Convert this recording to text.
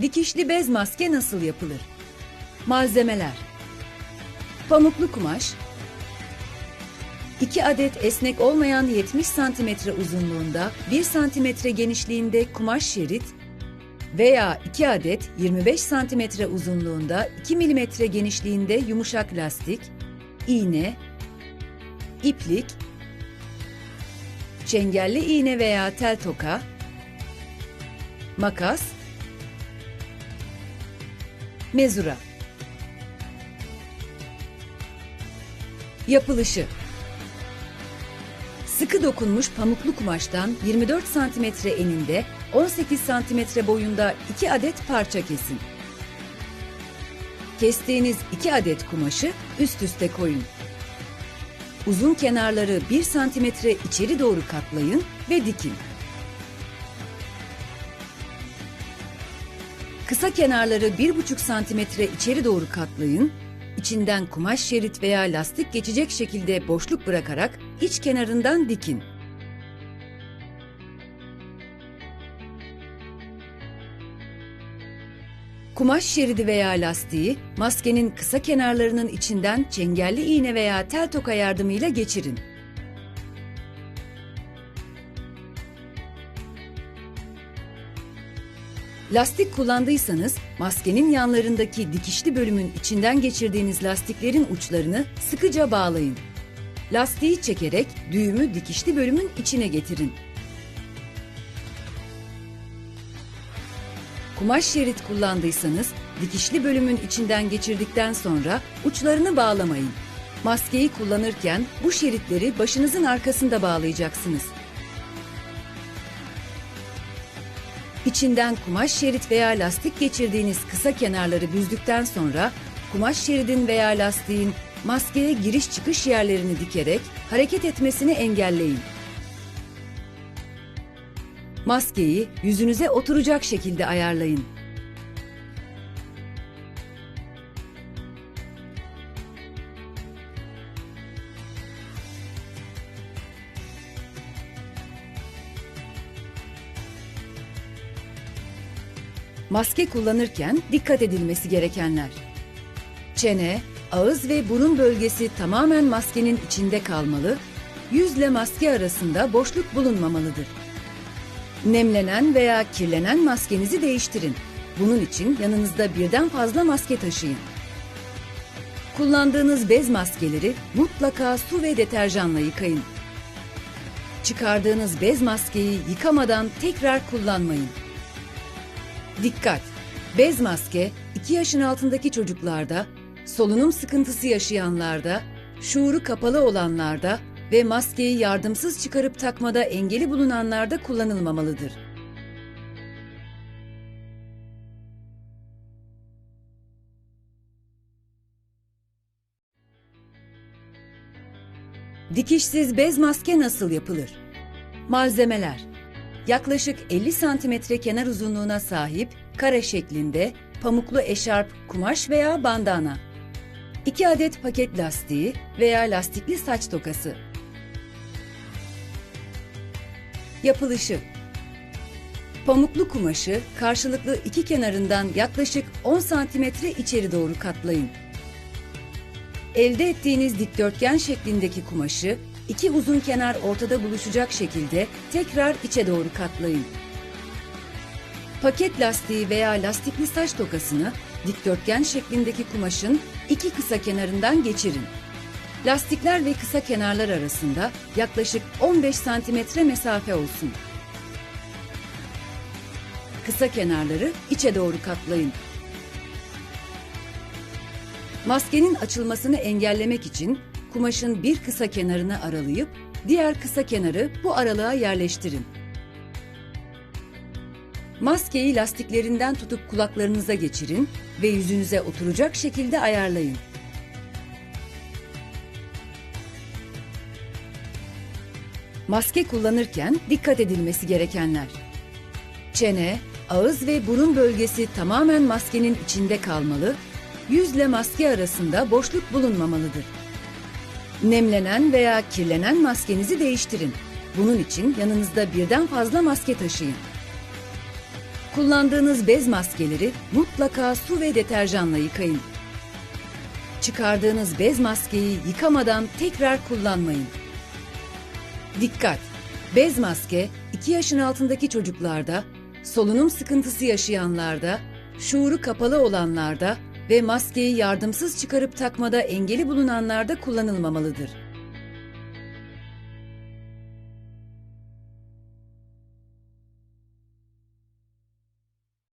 Dikişli bez maske nasıl yapılır? Malzemeler Pamuklu kumaş 2 adet esnek olmayan 70 cm uzunluğunda 1 cm genişliğinde kumaş şerit veya 2 adet 25 cm uzunluğunda 2 mm genişliğinde yumuşak lastik, iğne, iplik, çengelli iğne veya tel toka, makas, mezura. Yapılışı Sıkı dokunmuş pamuklu kumaştan 24 cm eninde 18 cm boyunda 2 adet parça kesin. Kestiğiniz 2 adet kumaşı üst üste koyun. Uzun kenarları 1 cm içeri doğru katlayın ve dikin. Kısa kenarları 1,5 cm içeri doğru katlayın. İçinden kumaş şerit veya lastik geçecek şekilde boşluk bırakarak iç kenarından dikin. Kumaş şeridi veya lastiği maskenin kısa kenarlarının içinden çengelli iğne veya tel toka yardımıyla geçirin. Lastik kullandıysanız maskenin yanlarındaki dikişli bölümün içinden geçirdiğiniz lastiklerin uçlarını sıkıca bağlayın. Lastiği çekerek düğümü dikişli bölümün içine getirin. Kumaş şerit kullandıysanız dikişli bölümün içinden geçirdikten sonra uçlarını bağlamayın. Maskeyi kullanırken bu şeritleri başınızın arkasında bağlayacaksınız. İçinden kumaş şerit veya lastik geçirdiğiniz kısa kenarları büzdükten sonra kumaş şeridin veya lastiğin maskeye giriş çıkış yerlerini dikerek hareket etmesini engelleyin. Maskeyi yüzünüze oturacak şekilde ayarlayın. Maske kullanırken dikkat edilmesi gerekenler. Çene, ağız ve burun bölgesi tamamen maskenin içinde kalmalı, yüzle maske arasında boşluk bulunmamalıdır. Nemlenen veya kirlenen maskenizi değiştirin. Bunun için yanınızda birden fazla maske taşıyın. Kullandığınız bez maskeleri mutlaka su ve deterjanla yıkayın. Çıkardığınız bez maskeyi yıkamadan tekrar kullanmayın. Dikkat! Bez maske 2 yaşın altındaki çocuklarda, solunum sıkıntısı yaşayanlarda, şuuru kapalı olanlarda ve maskeyi yardımsız çıkarıp takmada engeli bulunanlarda kullanılmamalıdır. Dikişsiz bez maske nasıl yapılır? Malzemeler Yaklaşık 50 santimetre kenar uzunluğuna sahip kare şeklinde pamuklu eşarp, kumaş veya bandana. 2 adet paket lastiği veya lastikli saç tokası. Yapılışı Pamuklu kumaşı karşılıklı iki kenarından yaklaşık 10 santimetre içeri doğru katlayın. Elde ettiğiniz dikdörtgen şeklindeki kumaşı iki uzun kenar ortada buluşacak şekilde tekrar içe doğru katlayın. Paket lastiği veya lastikli saç tokasını dikdörtgen şeklindeki kumaşın iki kısa kenarından geçirin. Lastikler ve kısa kenarlar arasında yaklaşık 15 santimetre mesafe olsun. Kısa kenarları içe doğru katlayın. Maskenin açılmasını engellemek için kumaşın bir kısa kenarını aralayıp diğer kısa kenarı bu aralığa yerleştirin. Maskeyi lastiklerinden tutup kulaklarınıza geçirin ve yüzünüze oturacak şekilde ayarlayın. Maske kullanırken dikkat edilmesi gerekenler. Çene, ağız ve burun bölgesi tamamen maskenin içinde kalmalı, yüzle maske arasında boşluk bulunmamalıdır. Nemlenen veya kirlenen maskenizi değiştirin. Bunun için yanınızda birden fazla maske taşıyın. Kullandığınız bez maskeleri mutlaka su ve deterjanla yıkayın. Çıkardığınız bez maskeyi yıkamadan tekrar kullanmayın. Dikkat! Bez maske 2 yaşın altındaki çocuklarda, solunum sıkıntısı yaşayanlarda, şuuru kapalı olanlarda ve maskeyi yardımsız çıkarıp takmada engeli bulunanlarda kullanılmamalıdır.